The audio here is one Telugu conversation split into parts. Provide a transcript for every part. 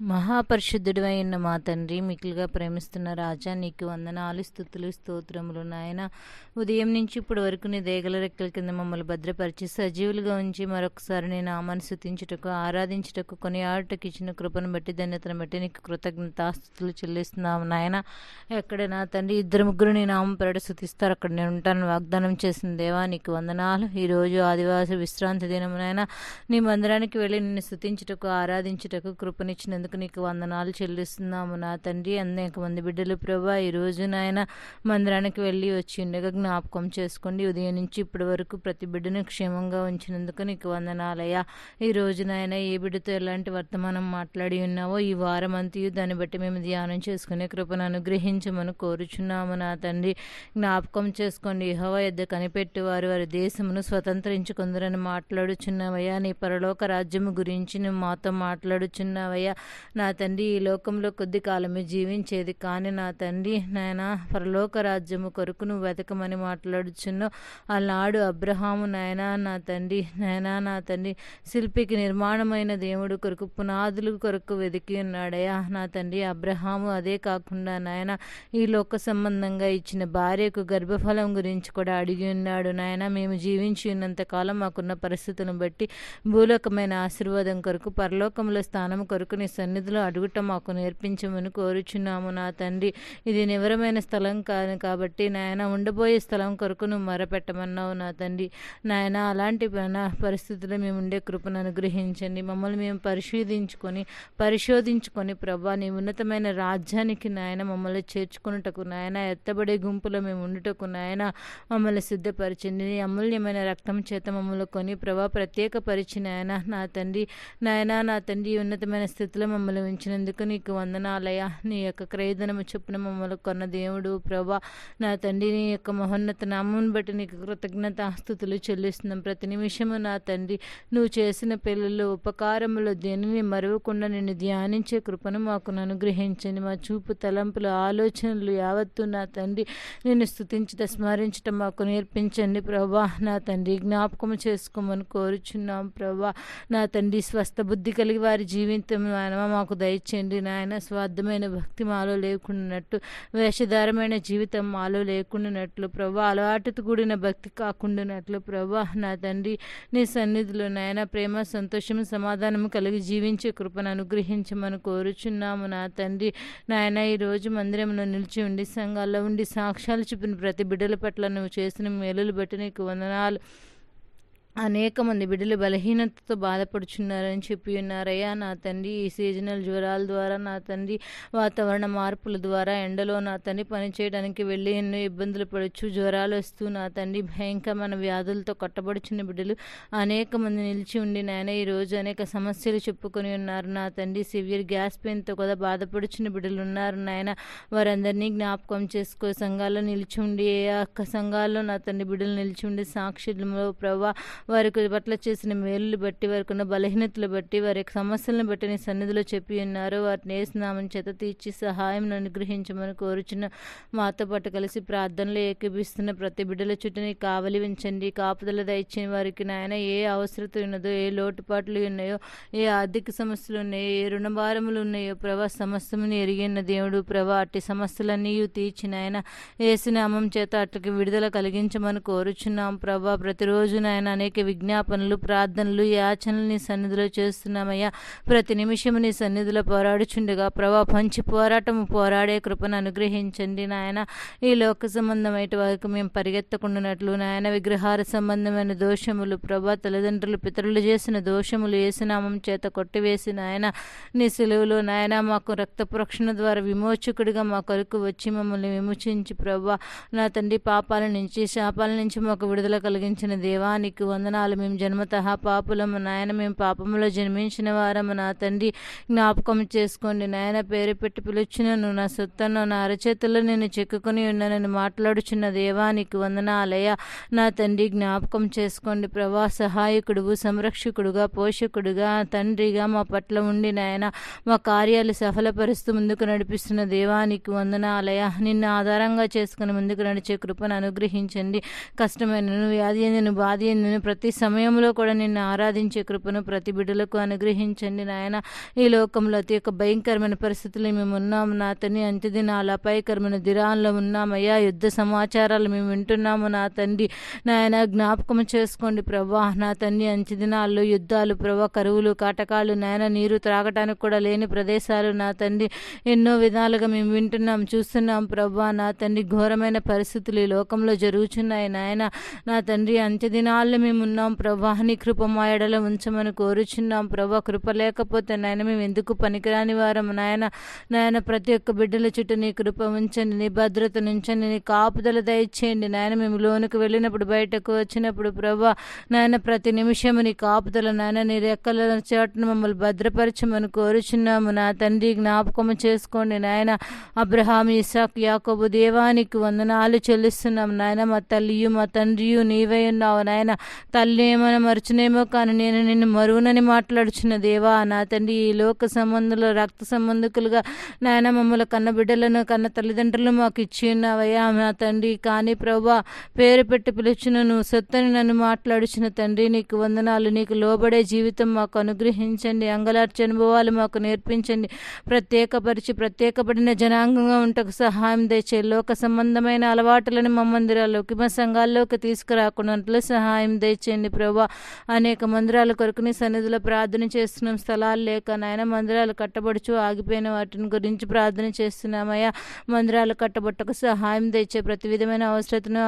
మహాపరిశుద్ధుడు అయిన మా తండ్రి మిక్కులుగా ప్రేమిస్తున్న రాజా నీకు వందనాలు స్థుతులు స్తోత్రములు నాయన. ఉదయం నుంచి ఇప్పుడు వరకు నీ దేగల రెక్కల కింద మమ్మల్ని భద్రపరిచి సజీవులుగా ఉంచి మరొకసారి నేను నామాన్ని స్థుతించుటకు ఆరాధించుటకు కొన్ని ఆటకు ఇచ్చిన కృపను బట్టి ధన్యతను బట్టి నీకు కృతజ్ఞతాస్థుతులు చెల్లిస్తున్నాము నాయన. ఎక్కడ నా తండ్రి ఇద్దరు ముగ్గురు నీ నామం పెరట స్థుతిస్తారు అక్కడ నేను ఉంటాను వాగ్దానం చేసిన దేవా నీకు వందనాలు. ఈరోజు ఆదివాసి విశ్రాంతి దినమునైనా నీ మందిరానికి వెళ్ళి నిన్ను స్థుతించుటకు ఆరాధించుటకు కృపనిచ్చిన కృపనిచ్చినందుకు నీకు వందనాలు చెల్లిస్తున్నాము నా తండ్రి. అనేక మంది బిడ్డలు ప్రభా ఈ రోజు నాయన మందిరానికి వెళ్ళి వచ్చి ఉండగా జ్ఞాపకం చేసుకోండి. ఉదయం నుంచి ఇప్పటి వరకు ప్రతి బిడ్డను క్షేమంగా ఉంచినందుకు నీకు వందనాలయ్యా. ఈ రోజు నాయన ఏ బిడ్డతో ఎలాంటి వర్తమానం మాట్లాడి ఉన్నావో ఈ వారం అంతయు దాన్ని బట్టి మేము ధ్యానం చేసుకునే కృపను అనుగ్రహించమని కోరుచున్నాము నా తండ్రి. జ్ఞాపకం చేసుకోండి. యెహోవా ఎద్ద కనిపెట్టి వారు వారి దేశమును స్వతంత్రించుకుందరని మాట్లాడుచున్నావయ్యా. నీ పరలోక రాజ్యము గురించి నువ్వు మాతో మాట్లాడుచున్నావయ్యా. నా తండ్రి ఈ లోకంలో కొద్ది కాలమే జీవించేది కానీ నా తండ్రి నాయన పరలోక రాజ్యము కొరకు నువ్వు వెతకమని మాట్లాడుచున్నావు. ఆనాడు అబ్రహాము నాయన నా తండ్రి నాయన నా తండ్రి శిల్పికి నిర్మాణమైన దేవుడు కొరకు పునాదులు కొరకు వెతికి ఉన్నాడయా నా తండ్రి అబ్రహాము అదే కాకుండా నాయన ఈ లోక సంబంధంగా ఇచ్చిన భార్యకు గర్భఫలం గురించి కూడా అడిగి ఉన్నాడు. నాయన మేము జీవించి ఉన్నంతకాలం మాకున్న పరిస్థితులను బట్టి భూలోకమైన ఆశీర్వాదం కొరకు పరలోకంలో స్థానం కొరకు నీ సన్నిధిలో అడుగుట మాకు నేర్పించమని కోరుచున్నాము నా తండ్రి. ఇది నివరమైన స్థలం కాదు కాబట్టి నాయన ఉండబోయే స్థలం కొరకు నువ్వు మరపెట్టమన్నావు నా తండ్రి. నాయన అలాంటి పరిస్థితుల్లో మేము ఉండే కృపను అనుగ్రహించండి. మమ్మల్ని మేము పరిశోధించుకొని పరిశోధించుకొని ప్రభా నీ ఉన్నతమైన రాజ్యానికి నాయన మమ్మల్ని చేర్చుకున్నటకు నాయన ఎత్తబడే గుంపులో మేము ఉండుటకు నాయన మమ్మల్ని సిద్ధపరిచింది నీ అమూల్యమైన రక్తం చేత మమ్మల్ని కొని ప్రభా ప్రత్యేక పరిచి నాయన నా తండ్రి నాయన నా తండ్రి ఉన్నతమైన స్థితిలో మమ్మల్ని ఉంచినందుకు నీకు వందనాలయ నీ యొక్క క్రయధనము చొప్పున మమ్మల్ని కొన్న దేవుడు ప్రభా నా తండ్రి నీ యొక్క మహోన్నత నామం బట్టి నీకు కృతజ్ఞత స్థుతులు చెల్లిస్తున్నాం. ప్రతి నిమిషము నా తండ్రి నువ్వు చేసిన పిల్లలు ఉపకారములు దేనిని మరవకుండా నిన్ను ధ్యానించే కృపను మాకు అనుగ్రహించండి. మా చూపు తలంపులు ఆలోచనలు యావత్తు నా తండ్రి నిన్ను స్థుతించుట స్మరించటం మాకు నేర్పించండి ప్రభా. నా తండ్రి జ్ఞాపకం చేసుకోమని కోరుచున్నాం ప్రభా. నా తండ్రి స్వస్థ బుద్ధి కలిగి వారి జీవితం మాకు దయచేయండి నాయన. స్వార్థమైన భక్తి మాలో లేకుండానట్టు వేషధారమైన జీవితం మాలో లేకుండానట్లు ప్రభా అలవాటుతో కూడిన భక్తి కాకుండానట్లు ప్రభా నా తండ్రి నీ సన్నిధిలో నాయన ప్రేమ సంతోషం సమాధానము కలిగి జీవించే కృపను అనుగ్రహించమని కోరుచున్నాము నా తండ్రి. నాయన ఈరోజు మందిరంలో నిలిచి ఉండి సంఘాల్లో ఉండి సాక్ష్యాలు చూపిన ప్రతి బిడ్డల పట్ల నువ్వు చేసిన మేలులు బట్టి నీకు వందనాలు. అనేక మంది బిడ్డలు బలహీనతతో బాధపడుచున్నారని చెప్పి ఉన్నారయ్యా నా తండ్రి ఈ సీజనల్ జ్వరాల ద్వారా నా తండ్రి వాతావరణ మార్పుల ద్వారా ఎండలో నా తండ్రి పనిచేయడానికి వెళ్ళి ఎన్నో ఇబ్బందులు పడచ్చు జ్వరాలు వస్తూ నా తండ్రి భయంకరమైన వ్యాధులతో కట్టబడుచున్న బిడ్డలు అనేక మంది నిలిచి ఉండి నాయన ఈరోజు అనేక సమస్యలు చెప్పుకొని ఉన్నారు. నా తండ్రి సివియర్ గ్యాస్ పెయిన్తో కూడా బాధపడుచున్న బిడ్డలు ఉన్నారు. నాయన వారందరినీ జ్ఞాపకం చేసుకో. సంఘాల్లో నిలిచి ఉండి ఏ ఒక్క సంఘాల్లో నా తండ్రి బిడ్డలు నిలిచి ఉండి సాక్షిలో ప్రభా వారికి పట్ల చేసిన మేలులు బట్టి వారికి ఉన్న బలహీనతలు బట్టి వారి యొక్క సమస్యలను బట్టి నీ సన్నిధిలో చెప్పి ఉన్నారు. వాటిని వేసినామని చేత తీర్చి సహాయం అనుగ్రహించమని కోరుచున్న మాతో పాటు కలిసి ప్రార్థనలు ఏకీపిస్తున్న ప్రతి బిడ్డల చుట్టూ నీ కావలి ఉంచండి. కాపుదల దయచిన వారికి నాయన ఏ అవసరత ఉన్నదో ఏ లోటుపాట్లు ఉన్నాయో ఏ ఆర్థిక సమస్యలు ఉన్నాయో ఏ రుణభారములు ఉన్నాయో ప్రభా సమస్యను ఎరిగిన దేవుడు ప్రభా అట్టి సమస్యలన్నీ తీర్చిన ఆయన ఏసునామం చేత అట్లకి విడుదల కలిగించమని కోరుచున్నాం ప్రభా. ప్రతిరోజు నాయన అనేక విజ్ఞాపనలు ప్రార్థనలు యాచనలు నీ సన్నిధిలో చేస్తున్నామయ్యా. ప్రతి నిమిషము నీ సన్నిధిలో పోరాడుచుండగా. ప్రభా పంచి పోరాటము పోరాడే కృపను అనుగ్రహించండి నాయన. ఈ లోక సంబంధమైన వారికి మేము పరిగెత్తకుండానట్లు నాయన. విగ్రహార సంబంధమైన దోషములు ప్రభా తల్లిదండ్రులు పితరులు చేసిన దోషములు ఏసునామం చేత కొట్టివేసి నాయన నీ సెలవులో నాయన మాకు రక్త ప్రోక్షణ ద్వారా విమోచకుడిగా మా కొరకు వచ్చి మమ్మల్ని విమోచించి ప్రభా నా తండ్రి పాపాల నుంచి శాపాల నుంచి మాకు విడుదల కలిగించిన దేవానికి వందనాలు. మేము జన్మత పాపులము. నాయన మేము పాపములో జన్మించిన వారము. నా తండ్రి జ్ఞాపకం చేసుకోండి. నాయన పేరు పెట్టి పిలుచునను. నా సొత్తను నా అరచేతుల్లో నేను చెక్కుకొని ఉన్నానని మాట్లాడుచున్న దేవానికి వందనాలయ నా తండ్రి జ్ఞాపకం చేసుకోండి. ప్రభా సహాయకుడువు సంరక్షకుడుగా పోషకుడుగా తండ్రిగా మా పట్ల ఉండి నాయన మా కార్యాలు సఫలపరుస్తూ ముందుకు నడిపిస్తున్న దేవానికి వందనాలయ నిన్ను ఆధారంగా చేసుకుని ముందుకు నడిచే కృపను అనుగ్రహించండి. కష్టమైన వ్యాధి ఎందును బాధ ఎందును ప్రతి సమయంలో కూడా నిన్ను ఆరాధించే కృపను ప్రతి బిడ్డలకు అనుగ్రహించండి నాయన. ఈ లోకంలో అతి యొక్క భయంకరమైన పరిస్థితులు మేము ఉన్నాము నా తండ్రి అంత్యదినాల అపాయకరమైన దినాల్లో ఉన్నామయ్యా. యుద్ధ సమాచారాలు మేము వింటున్నాము నా తండ్రి. నాయన జ్ఞాపకం చేసుకోండి ప్రభా. నా తండ్రి అంత్యదినాల్లో యుద్ధాలు ప్రభా కరువులు కాటకాలు నాయన నీరు త్రాగటానికి కూడా లేని ప్రదేశాలు నా తండ్రి. ఎన్నో విధాలుగా మేము వింటున్నాం చూస్తున్నాం ప్రభా. నా తండ్రి ఘోరమైన పరిస్థితులు ఈ లోకంలో జరుగుతున్నాయి నాయన. నా తండ్రి అంత్యదినాల్లో మేము ఉన్నాం ప్రభా. నీ కృప మా ఎడల ఉంచమని కోరుచున్నాం ప్రభా. కృప లేకపోతే నాయన మేము ఎందుకు పనికిరాని వారం నాయన నాయన ప్రతి ఒక్క బిడ్డల చుట్టూ నీ కృప ఉంచండి నీ భద్రత నుంచండి నీ కాపుదల దయచేయండి. నాయన మేము లోనికి వెళ్ళినప్పుడు బయటకు వచ్చినప్పుడు ప్రభా నాయన ప్రతి నిమిషము నీ కాపుదల నాయన నీ రెక్కల చాటును మమ్మల్ని భద్రపరచమని కోరుచున్నాము. నా తండ్రి జ్ఞాపకము చేసుకోండి. నాయన అబ్రహాం ఇసాక్ యాకోబు దేవానికి వందనాలు చెల్లిస్తున్నాం నాయన మా తల్లియు మా తండ్రియు నీవై ఉన్నావు. నాయన తల్లి మరచునేమో కానీ నేను నిన్ను మరువునని మాట్లాడుచున్న దేవా నా తండ్రి ఈ లోక సంబంధులు రక్త సంబంధికులుగా నాయన మమ్మల్ని కన్న బిడ్డలను కన్న తల్లిదండ్రులు మాకు ఇచ్చి ఉన్నావయ్యా నా తండ్రి. కానీ ప్రభా పేరు పెట్టి పిలిచిన నువ్వు సొత్తని నన్ను మాట్లాడుచున్న తండ్రి. నీకు వందనాలు నీకు లోబడే జీవితం మాకు అనుగ్రహించండి. అంగలార్చి అనుభవాలు మాకు నేర్పించండి. ప్రత్యేకపరిచి ప్రత్యేకపడిన జనాంగంగా ఉంటకు సహాయం తెచ్చే లోక సంబంధమైన అలవాట్లను మా మందిరాల్లోకి మా సంఘాల్లోకి తీసుకురాకుండా సహాయం తెచ్చేయండి ప్రభా. అనేక మందిరాల కొరకు నీ సన్నిధిలో ప్రార్థన చేస్తున్నాం. స్థలాలు లేక నాయన మందిరాలు కట్టబడుచు ఆగిపోయిన వాటిని గురించి ప్రార్థన చేస్తున్నామయ్యా. మందిరాలు కట్టబట్టకు సహాయం తెచ్చే ప్రతి విధమైన అవసరతను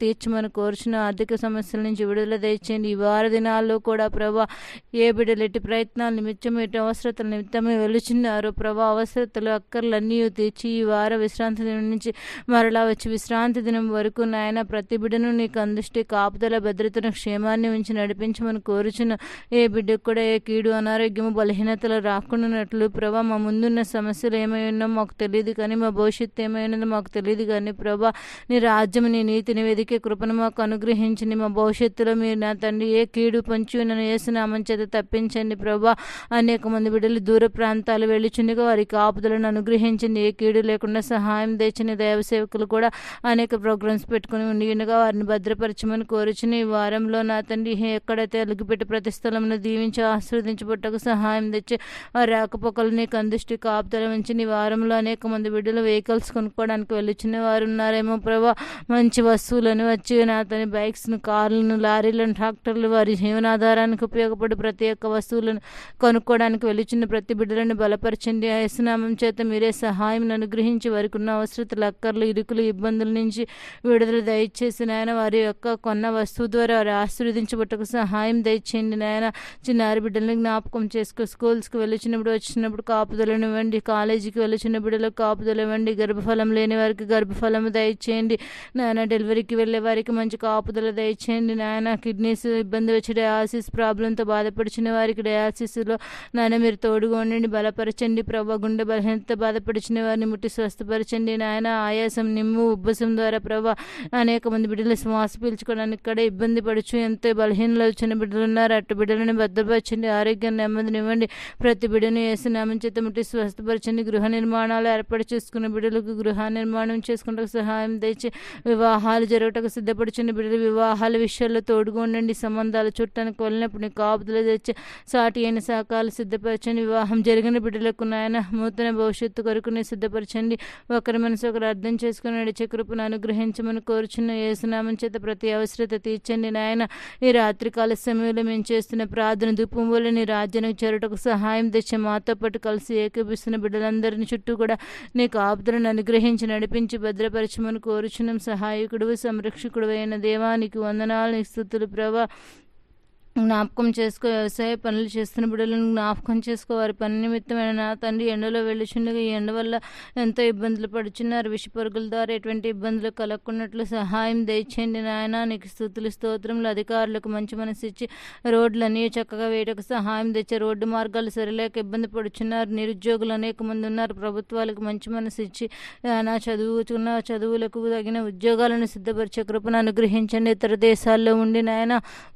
తీర్చమని కోరుచున్న ఆర్థిక సమస్యల నుంచి విడుదల తెచ్చేయండి. ఈ వార దినాల్లో కూడా ప్రభా ఏ బిడ్డలు ఎట్టి ప్రయత్నాల నిమిత్తం ఎటు అవసరతల నిమిత్తమే వెలుచున్నారు ప్రభా అవసరతలు అక్కర్లన్నీ తీర్చి ఈ వార విశ్రాంతి దినం నుంచి మరలా వచ్చి విశ్రాంతి దినం వరకు నాయన ప్రతి బిడ్డను నీకు అందిష్టి కాపుదల భద్రతను క్షేమాన్ని ఉంచి నడిపించమని కోరుచున్న ఏ బిడ్డకు కూడా ఏ కీడు అనారోగ్యము బలహీనతలు రాకుండానట్లు ప్రభా మా ముందున్న సమస్యలు ఏమై ఉన్నా మాకు తెలియదు కానీ మా భవిష్యత్తు ఏమై ఉన్నదో మాకు తెలియదు కానీ ప్రభా నీ రాజ్యం నీ నీతిని వెదికే కృపను మాకు అనుగ్రహించండి. మా భవిష్యత్తులో మీరు నా తండ్రి ఏ కీడు పంచి నన్ను వేసినామని చేత తప్పించండి ప్రభా. అనేక మంది బిడ్డలు దూర ప్రాంతాలు వెళ్ళిచుండగా వారికి ఆపుదలను అనుగ్రహించండి. ఏ కీడు లేకుండా సహాయం తెచ్చిన దైవ సేవకులు కూడా అనేక ప్రోగ్రామ్స్ పెట్టుకుని ఉండి ఉండగా వారిని భద్రపరచమని కోరుచుని ఈ వారంలో నా తండ్రి ఎక్కడైతే అలుగుపెట్టి ప్రతి స్థలంలో దీవించి ఆశీర్వదించబట్టకు సహాయం తెచ్చి వారి రాకపోకలు నీకు అందిష్టి కాపుతల ఉంచి నీ వారంలో అనేక మంది బిడ్డలు వెహికల్స్ కొనుక్కోవడానికి వెళ్ళిచున్న వారు ఉన్నారేమో ప్రభా. మంచి వస్తువులను వచ్చి నా తన బైక్స్ను కార్లను లారీలను ట్రాక్టర్లు వారి జీవనాధారానికి ఉపయోగపడి ప్రతి ఒక్క వస్తువులను కొనుక్కోవడానికి వెళ్ళిచున్న ప్రతి బిడ్డలను బలపరచండి. యశనామం చేత మీరే సహాయం అనుగ్రహించి వారికి ఉన్న అవసరతలు అక్కర్లు ఇరుకులు ఇబ్బందుల నుంచి విడుదల దయచేసి నాయన వారి యొక్క కొన్న వస్తువు ద్వారా వారి ఆశీర్వదించబట్టకు సహాయం దయచేయండి నాయన. చిన్నారి బిడ్డలను జ్ఞాపకం చేసుకో. స్కూల్స్కి వెళ్ళిచినప్పుడు వచ్చినప్పుడు కాపుదలను ఇవ్వండి. కాలేజీకి వెళ్ళిచిన బిడ్డలకు కాపుదలు ఇవ్వండి. గర్భఫలం లేని వారికి గర్భఫలం దయచేయండి. నాయన డెలివరీకి వెళ్ళే వారికి మంచి కాపుదల దయచేయండి. నాయన కిడ్నీస్ ఇబ్బంది వచ్చి డయాసిస్ ప్రాబ్లంతో బాధపడిచిన వారికి డయాసిస్లో నాయన మీరు తోడుగా ఉండండి. బలపరచండి. ప్రభా గుండె బలహీనత బాధపడిచిన వారిని ముట్టి స్వస్థపరచండి. నాయన ఆయాసం నిమ్ము ఉబ్బసం ద్వారా ప్రభా అనేక మంది బిడ్డలు శ్వాస పీల్చుకోవడానికి ఇక్కడ ఇబ్బంది పడుచు ఎంత బలహీనలు వచ్చిన బిడ్డలు ఉన్నారు. అటు బిడ్డలను భద్రపరచండి. ఆరోగ్యం నెమ్మదినివ్వండి ప్రతి బిడ్డను వేసినామం చేత ముట్టి స్వస్థపరచండి. గృహ నిర్మాణాలు ఏర్పాటు చేసుకున్న బిడ్డలకు గృహ నిర్మాణం చేసుకుంటూ సహాయం తెచ్చి వివాహాలు జరగటకు సిద్ధపడుచున్న బిడ్డలు వివాహాల విషయాల్లో తోడుగా ఉండండి. సంబంధాలు చుట్టానికి వెళ్ళినప్పుడు నీ కాపుదలు తెచ్చి సాటి అయిన సహకారాలు సిద్ధపరచండి. వివాహం జరిగిన బిడ్డలకు నాయన నూతన భవిష్యత్తు కొరకు నీ సిద్ధపరచండి. ఒకరి మనసు ఒకరు అర్థం చేసుకుని నడిచే కృపను అనుగ్రహించమని కోరుచున్న ఏసునామం చేత ప్రతి అవసరత తీర్చండి నాయన. ఈ రాత్రికాల సమయంలో మేము చేస్తున్న ప్రార్థన దూపం వల్ల నీ రాజ్యానికి చేరటకు సహాయం తెచ్చి మాతో పాటు కలిసి ఏకీపిస్తున్న బిడ్డలందరిని చుట్టూ కూడా నీకు ఆపుదలను అనుగ్రహించి నడిపించి భద్రపరచమని కోరుచున్నాం. సహాయకుడు సంరక్షకుడు అయిన దేవానికి వందనాలు నిస్తులు స్థుతులు ప్రభా. జ్ఞాపకం చేసుకో వ్యవసాయ పనులు చేస్తున్న బిడ్డలను జ్ఞాపకం చేసుకో వారి పని నిమిత్తమైన నా తండ్రి ఎండలో వెళ్ళుచుండగా ఈ ఎండ వల్ల ఎంతో ఇబ్బందులు పడుచున్నారు. విష పరుగుల ద్వారా ఎటువంటి ఇబ్బందులు కలగకున్నట్లు సహాయం దయచేయండి నాయన. నీకు స్థుతులు స్తోత్రములు అధికారులకు మంచి మనసు ఇచ్చి రోడ్లన్నీ చక్కగా వేయటకు సహాయం తెచ్చే రోడ్డు మార్గాలు సరిలేక ఇబ్బంది పడుచున్నారు. నిరుద్యోగులు అనేక మంది ఉన్నారు. ప్రభుత్వాలకు మంచి మనసు ఇచ్చి నా చదువుకున్న చదువులకు తగిన ఉద్యోగాలను సిద్ధపరిచే కృపను అనుగ్రహించండి. ఇతర దేశాల్లో ఉండి నాయన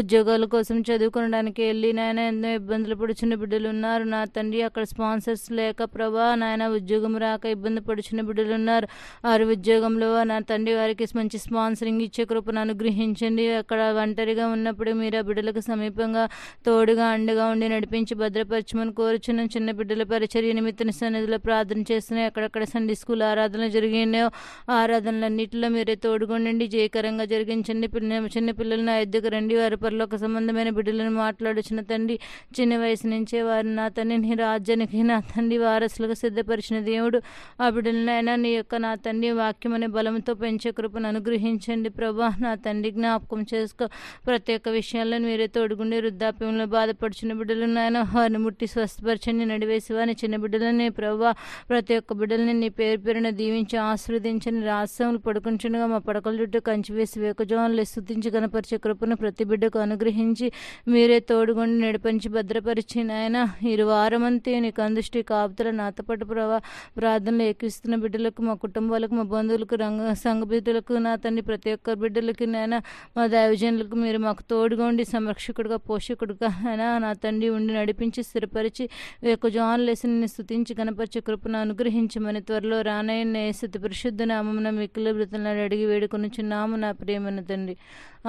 ఉద్యోగాల కోసం కోసం చదువుకోవడానికి వెళ్ళి నాయన ఎన్నో ఇబ్బందులు పడుచున్న బిడ్డలు ఉన్నారు. నా తండ్రి అక్కడ స్పాన్సర్స్ లేక ప్రభా నాయన ఉద్యోగం రాక ఇబ్బంది పడుచున్న బిడ్డలు ఉన్నారు. వారి ఉద్యోగంలో నా తండ్రి వారికి మంచి స్పాన్సరింగ్ ఇచ్చే కృపను అనుగ్రహించండి. అక్కడ ఒంటరిగా ఉన్నప్పుడు మీరు ఆ బిడ్డలకు సమీపంగా తోడుగా అండగా ఉండి నడిపించి భద్రపరచమని కోరుచున్న చిన్న బిడ్డల పరిచర్య నిమిత్తం సన్నిధిలో ప్రార్థన చేస్తున్నాయి అక్కడక్కడ సండే స్కూల్ ఆరాధనలు జరిగినాయో ఆరాధనలన్నింటిలో మీరే తోడుగుండండి. జయకరంగా జరిగించండి. పిల్ల చిన్న పిల్లలను నా రండి. వారి పరలోక సంబంధమైన బిడ్డలను మాట్లాడుచున్న తండ్రి. చిన్న వయసు నుంచే వారు నా తండ్రి నీ రాజ్యానికి నా తండ్రి వారసులుగా సిద్ధపరిచిన దేవుడు. ఆ బిడ్డలనైనా నీ యొక్క నా తండ్రి వాక్యం అనే బలంతో పెంచే కృపను అనుగ్రహించండి ప్రభా. నా తండ్రి జ్ఞాపకం చేసుకో. ప్రతి ఒక్క విషయాల్లో మీరే తోడుగుండి వృద్ధాప్యంలో బాధపడుచున్న బిడ్డలు నాయన వారిని ముట్టి స్వస్థపరచండి. నడివేసి వారిని చిన్న బిడ్డలని ప్రభా. ప్రతి ఒక్క బిడ్డలని నీ పేరు పేరున దీవించి ఆశీర్వదించని రాష్ట్రములు పడుకుంటుండగా మా పడకల చుట్టూ కంచి వేసి వేకజోన్లు స్థుతించి కనపరిచే కృపను ప్రతి బిడ్డకు అనుగ్రహించి మీరే తోడుగుండి నడిపించి భద్రపరిచి నాయన. ఇరు వారమంతే నీకు అందుష్టి కాపుతల నాతో పాటు ప్రభా ప్రార్థనలు ఎక్కిస్తున్న బిడ్డలకు మా కుటుంబాలకు మా బంధువులకు రంగ సంఘ బిడ్డలకు నా తండ్రి ప్రతి ఒక్క బిడ్డలకి నాయన. మా దైవజనులకు మీరు మాకు తోడుగా ఉండి సంరక్షకుడుగా పోషకుడుగా అయినా నా తండ్రి ఉండి నడిపించి స్థిరపరిచి యొక్క జాన్ లెసన్ని స్థుతించి కనపరిచే కృపను అనుగ్రహించమని త్వరలో రానయ్య స్థుతి పరిశుద్ధ నామమున మిక్కుల బ్రతలను అడిగి వేడుకొని చిన్నాము నా ప్రేమను తండ్రి.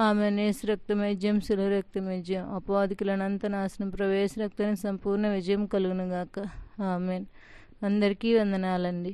ఆమె నేసు రక్తమే జంసుల రక్తమే విజయం అపవాదికులనంత నాశనం ప్రవేశ రక్తానికి సంపూర్ణ విజయం కలుగును గాక. ఆమెన్. అందరికీ వందనాలండి.